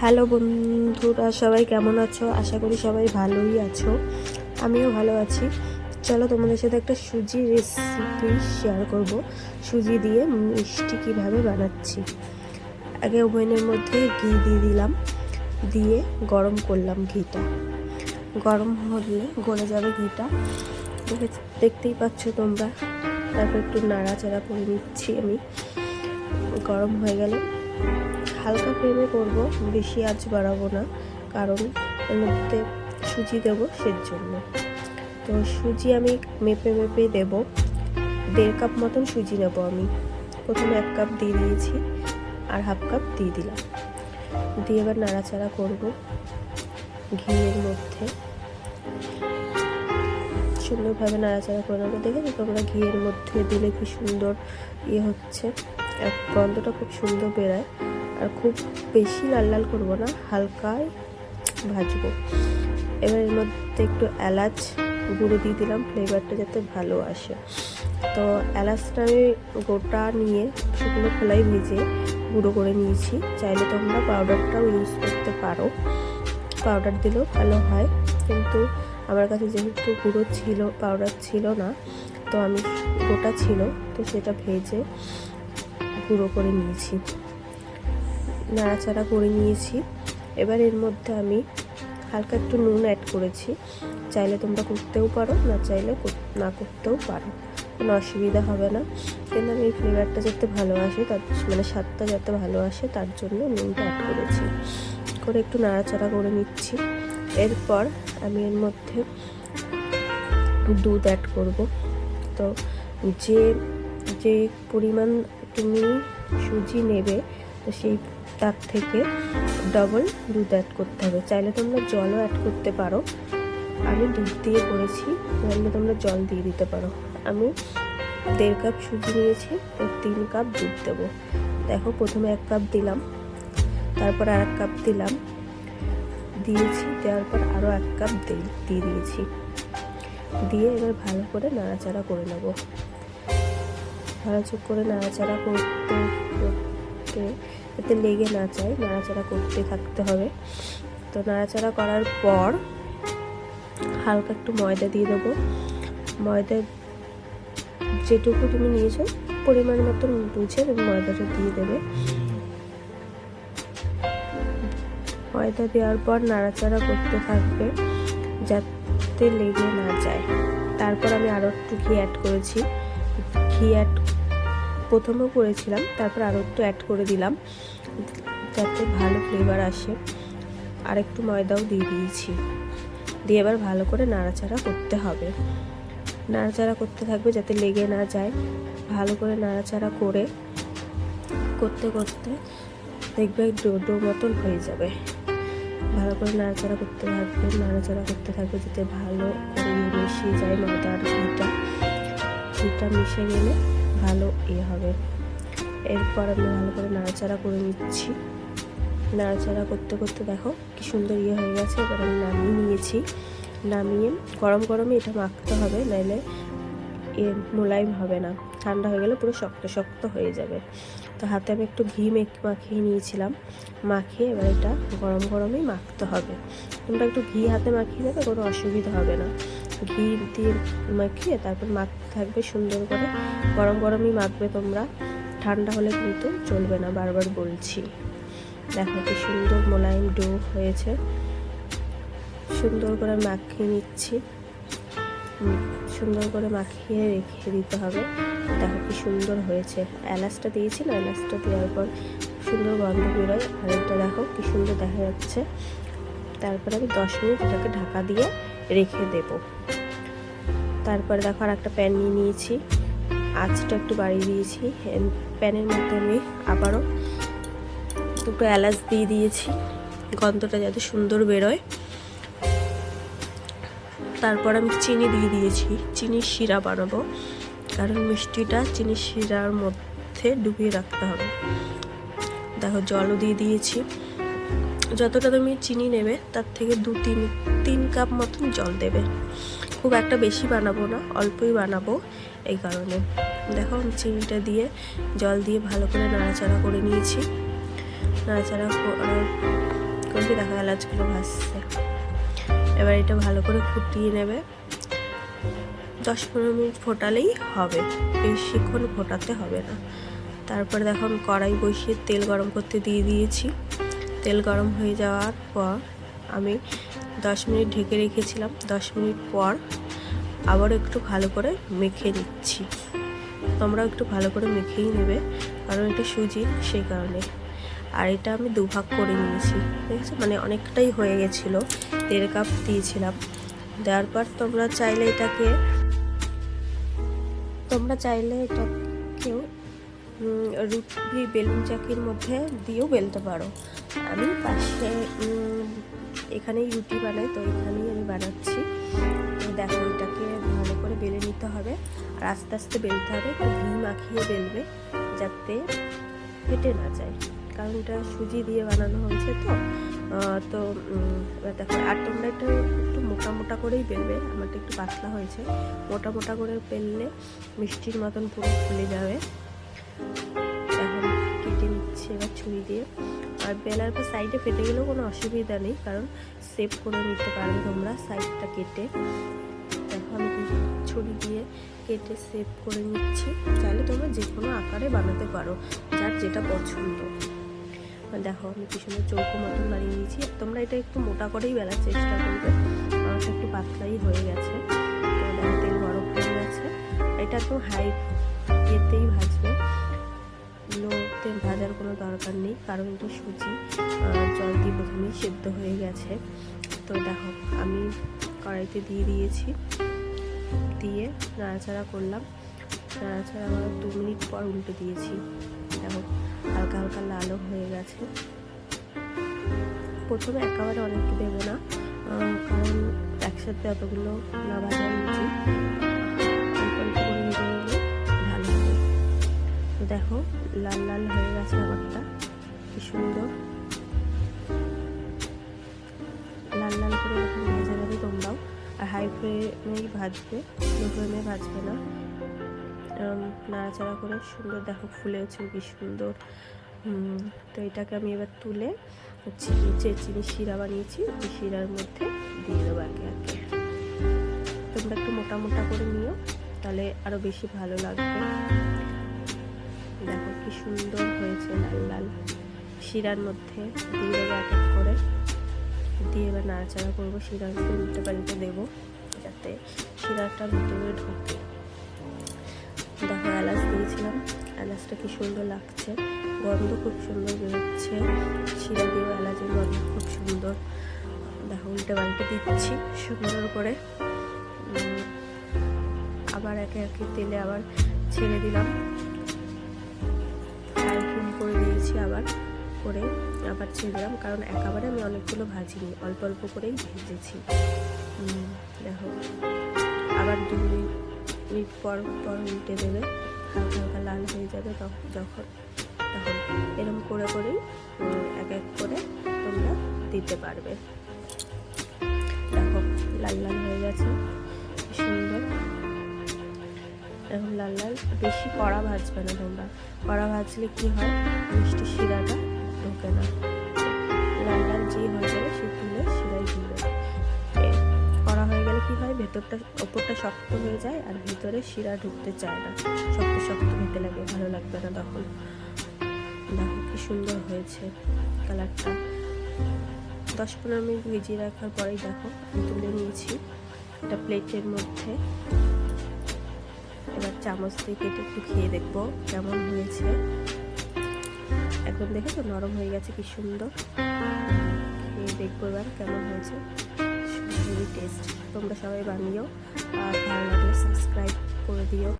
Hello বন্ধুরা, সবাই কেমন আছো? আশা করি সবাই ভালোই আছো। আমিও ভালো আছি। চলো তোমাদের সাথে একটা সুজি রেসিপি শেয়ার করব। সুজি দিয়ে মিষ্টি কীভাবে বানাচ্ছি। আগে ওভেনের মধ্যে ঘি দিয়ে দিলাম। দিয়ে গরম করলাম ঘিটা। গরম হলে গলে যাবে ঘিটা। দেখতেই পাচ্ছ তোমরা। তারপর একটু নাড়াচাড়া করে নিচ্ছি আমি। গরম হয়ে গেলে হালকা ফ্লেমে করব, বেশি আঁচ বাড়াবো না, কারণ এর মধ্যে সুজি দেবো সের জন্য তো সুজি আমি মেপে মেপে দেব। দেড় কাপ মতন সুজি নেব আমি। প্রথমে এক কাপ দিয়ে দিয়েছি আর হাফ কাপ দিয়ে দিলাম। দিয়ে এবার নাড়াচাড়া করব ঘিয়ের মধ্যে। সুন্দরভাবে নাড়াচাড়া করে নেব। দেখে তোমরা ঘিয়ের মধ্যে দিলে কি সুন্দর ইয়ে হচ্ছে? গন্ধটা খুব সুন্দর বেরোয়। আর খুব বেশি লাল লাল করব না হালকায় ভাজবো। এবার এর মধ্যে একটু এলাচ গুঁড়ো দিয়ে দিলাম ফ্লেভারটা যাতে ভালো আসে। তো এলাচটা আমি গোটা নিয়ে শুকনো খোলাই ভেজে গুঁড়ো করে নিয়েছি। চাইলে তোমরা পাউডারটাও ইউজ করতে পারো। পাউডার দিলেও ভালো হয়, কিন্তু আমার কাছে যেহেতু গুঁড়ো ছিল পাউডার ছিল না, তো আমি গোটা ছিল, তো সেটা ভেজে গুঁড়ো করে নিয়েছি। নাড়াচাড়া করে নিয়েছি। এবার এর মধ্যে আমি হালকা একটু নুন অ্যাড করেছি। চাইলে তোমরা করতেও পারো, না চাইলে না করতেও পারো। কোনো অসুবিধা হবে না। কিন্তু আমি এই ফ্লেভারটা যাতে ভালো আসে, তার মানে স্বাদটা যাতে ভালো আসে, তার জন্য নুনটা অ্যাড করেছি। করে একটু নাড়াচাড়া করে নিচ্ছি। এরপর আমি এর মধ্যে দুধ অ্যাড করব। তো যে যে পরিমাণ তুমি সুজি নেবে, তো সেই তার থেকে ডবল দুধ অ্যাড করতে হবে। চাইলে তোমরা জলও অ্যাড করতে পারো। আমি দুধ দিয়ে করেছি তাহলে তোমরা জল দিয়ে দিতে পারো। আমি দেড় কাপ সুজি নিয়েছি, তো তিন কাপ দুধ দেবো। দেখো, প্রথমে এক কাপ দিলাম, তারপর আর এক কাপ দিলাম। দিয়েছি, দেওয়ার পর আরও এক কাপ দিয়ে দিয়ে দিয়েছি। দিয়ে এবার ভালো করে নাড়াচাড়া করে নেব। ভালো চোখ করে নাড়াচাড়া করতে করতে যাতে লেগে না যায়, নাড়াচাড়া করতে থাকতে হবে। তো নাড়াচাড়া করার পর হালকা একটু ময়দা দিয়ে দেবো। ময়দা যেটুকু তুমি নিয়েছো, পরিমাণ মতন বুঝে তুমি ময়দাটা দিয়ে দেবে। ময়দা দেওয়ার পর নাড়াচাড়া করতে থাকবে যাতে লেগে না যায়। তারপর আমি আরও একটু ঘি অ্যাড করেছি। ঘি অ্যাড প্রথমেও করেছিলাম, তারপর আরও একটু অ্যাড করে দিলাম। যাতে ভালো ফ্লেভার আসে। আর একটু ময়দাও দিয়ে দিয়েছি। দিয়ে এবার ভালো করে নাড়াচাড়া করতে হবে। নাড়াচাড়া করতে থাকবে যাতে লেগে না যায়। ভালো করে নাড়াচাড়া করে করতে করতে দেখবে ডো ডো মতন হয়ে যাবে। ভালো করে নাড়াচাড়া করতে থাকবে, নাড়াচাড়া করতে থাকবে যাতে ভালো করে মিশিয়ে যায় ময়দা আর ঘিটা। ঘিটা মিশে গেলে ভালো এ হবে। এরপর আমি ভালো করে নাড়াচাড়া করে নিচ্ছি। নাড়াচাড়া করতে করতে দেখো কি সুন্দর ইয়ে হয়ে গেছে। এবার আমি নামিয়ে নিয়েছি। নামিয়ে গরম গরমে এটা মাখতে হবে, নাইলে এ মোলায়েম হবে না। ঠান্ডা হয়ে গেলে পুরো শক্ত শক্ত হয়ে যাবে। তো হাতে আমি একটু ঘি মেখ মাখিয়ে নিয়েছিলাম। মাখিয়ে এবার এটা গরম গরমেই মাখতে হবে। তোমরা একটু ঘি হাতে মাখিয়ে দেবে কোনো অসুবিধা হবে না। ঘি দিয়ে মাখিয়ে তারপর মাখতে থাকবে সুন্দর করে। গরম গরমই মাখবে তোমরা। ঠান্ডা হলে কিন্তু চলবে না, বারবার বলছি। দেখো কি সুন্দর মোলায়েম ডো হয়েছে। সুন্দর করে মাখিয়ে নিচ্ছি। সুন্দর করে মাখিয়ে রেখে দিতে হবে। দেখো কি সুন্দর হয়েছে। এলাচটা দিয়েছি না এলাচটা দেওয়ার পর সুন্দর গন্ধ বেরোয়। আর এটা দেখো কি সুন্দর দেখা যাচ্ছে। তারপরে আমি দশ মিনিট এটাকে ঢাকা দিয়ে রেখে দেব। তারপরে দেখো আর একটা প্যান নিয়ে নিয়েছি। আঁচটা একটু বাড়িয়ে দিয়েছি। প্যানের মধ্যে আমি আবারও দুটো এলাচ দিয়ে দিয়েছি। গন্ধটা যাতে সুন্দর বেরোয়। তারপর আমি চিনি দিয়ে দিয়েছি। চিনির শিরা বানাবো। কারণ মিষ্টিটা চিনির শিরার মধ্যে ডুবিয়ে রাখতে হবে। দেখো, জলও দিয়ে দিয়েছি। যতটা তুমি চিনি নেবে, তার থেকে দু তিন তিন কাপ মতন জল দেবে। খুব একটা বেশি বানাবো না, অল্পই বানাবো এই কারণে। দেখো, আমি চিনিটা দিয়ে জল দিয়ে ভালো করে নাড়াচাড়া করে নিয়েছি। নাড়াচাড়া করেছি, দেখো এলাচগুলো ভাসছে এবার এটা ভালো করে ফুটিয়ে নেবে। দশ পনেরো মিনিট ফোটালেই হবে। বেশিক্ষণ ফোটাতে হবে না। তারপরে দেখো আমি কড়াই বসিয়ে তেল গরম করতে দিয়ে দিয়েছি। তেল গরম হয়ে যাওয়ার পর আমি দশ মিনিট ঢেকে রেখেছিলাম। দশ মিনিট পর আবার একটু ভালো করে মেখে নিচ্ছি। তোমরাও একটু ভালো করে মেখেই নেবে। কারণ এটা সুজি, সেই কারণে। আর এটা আমি দুভাগ করে নিয়েছি দেখেছ মানে অনেকটাই হয়ে গেছিল, দেড় কাপ দিয়েছিলাম। দেওয়ার পর তোমরা চাইলে এটাকে, তোমরা চাইলে এটাকেও রুটি বেলুন চাকির মধ্যে দিয়েও বেলতে পারো। আমি পাশে এখানেই রুটি বানাই, তো এখানেই আমি বানাচ্ছি। দেখো, এটাকে ভালো করে বেলে নিতে হবে। আর আস্তে আস্তে বেলতে হবে, একটু ঘি মাখিয়ে বেলবে, যাতে ফেটে না যায়। কারণ এটা সুজি দিয়ে বানানো হয়েছে তো। তো এবার দেখো আর তোমরা এটা একটু মোটা মোটা করেই বেলবে, আমারটা একটু পাতলা হয়েছে। মোটা মোটা করে বেললে মিষ্টির মতন পুরো ফুলে যাবে। এখন কেটে নিচ্ছি এবার ছুরি দিয়ে। আর বেলার পর সাইডে ফেটে গেলেও কোনো অসুবিধা নেই, কারণ সেভ করে নিতে পারবে তোমরা সাইডটা কেটে। দেখো, আমি ছুরি দিয়ে কেটে সেভ করে নিচ্ছি। চাইলে তোমরা যে কোনো আকারে বানাতে পারো, যার যেটা পছন্দ। দেখো, আমি কি সুন্দর চৌকো মতন বানিয়ে নিয়েছি তোমরা এটা একটু মোটা করেই বেলার চেষ্টা করবে। আমারটা একটু পাতলাই হয়ে গেছে। তেল গরম হয়ে গেছে। এটা তো হাই ইয়েতেই ভাজবে। লোতে ভাজার কোনো দরকার নেই, কারণ এটা সুজি। জল দিয়ে প্রথমেই সেদ্ধ হয়ে গেছে। তো দেখো, আমি কড়াইতে দিয়ে দিয়েছি। দিয়ে নাড়াচাড়া করলাম। নাড়াচাড়া আমার দু মিনিট পর উল্টে দিয়েছি। দেখো হালকা হালকা লালও হয়ে গেছে। প্রথমে একেবারে অনেক দেবো না কারণ একসাথে অতগুলো না দেখো, লাল লাল হয়ে গেছে আমারটা, কি সুন্দর। লাল লাল করে এরকম ভেজে নেবে তোমরাও, আর হাই ফ্লেমেই ভাজবে লো ফ্লেমে ভাজবে না। নাড়াচাড়া করে সুন্দর দেখো ফুলেছে, কি সুন্দর। তো এটাকে আমি এবার তুলে চিনি যে চিনি শিরা বানিয়েছি, ওই শিরার মধ্যে দিয়ে দেবো একে একে। তোমরা একটু মোটা মোটা করে নিও, তাহলে আরও বেশি ভালো লাগবে। দেখো কি সুন্দর হয়েছে লাল লাল শিরার মধ্যে। দিয়ে দেবো এক এক করে। দিয়ে এবার নাড়াচাড়া করব, শিরার মধ্যে উল্টে পাল্টে দেবো, যাতে শিরাটা ভিতরে ঢোকে। দেখো এলাচ দিয়েছিলাম। এলাচটা কি সুন্দর লাগছে। গন্ধ খুব সুন্দর বেরোচ্ছে। শিরা দিয়েও এলাচের গন্ধ খুব সুন্দর। দেখো, উল্টে পাল্টে দিচ্ছি সুন্দর করে। আবার একে একে তেলে আবার ছেড়ে দিলাম। করে দিয়েছি আবার করে আবার ছেড়ে দিলাম। কারণ একেবারে আমি অনেকগুলো ভাজিনি, অল্প অল্প করেই ভেজেছি। দেখো, আবার দু মিনিট পর পর উল্টে দেবে। হালকা হালকা লাল হয়ে যাবে তখন যখন, তখন। এরকম করে করেই এক এক করে তোমরা দিতে পারবে। দেখো, লাল লাল হয়ে গেছে। সুন্দর। এরকম লাল লাল। বেশি কড়া ভাজবে না তোমরা। কড়া ভাজলে কি হয়? মিষ্টি শিরাটা ঢোকে না। লাল লাল যে হয়ে যাবে সে তুলে হয়ে গেলে কি হয়? ভেতরটা, ওপরটা শক্ত হয়ে যায় আর ভিতরে শিরা ঢুকতে চায় না। শক্ত শক্ত হতে লাগে, ভালো লাগবে না তখন দেখো কি সুন্দর হয়েছে কালারটা। দশ পনেরো মিনিট ভিজিয়ে রাখার পরেই দেখো তুলে নিয়েছি একটা প্লেটের মধ্যে। এবার চামচ দিয়ে কেটে একটু খেয়ে দেখব কেমন হয়েছে। একদম দেখেছ? নরম হয়ে গেছে, কি সুন্দর। খেয়ে দেখব এবার কেমন হয়েছে। হেভি টেস্ট তোমরা সবাই বানিও আর ভালো লাগলে সাবস্ক্রাইব করে দিও।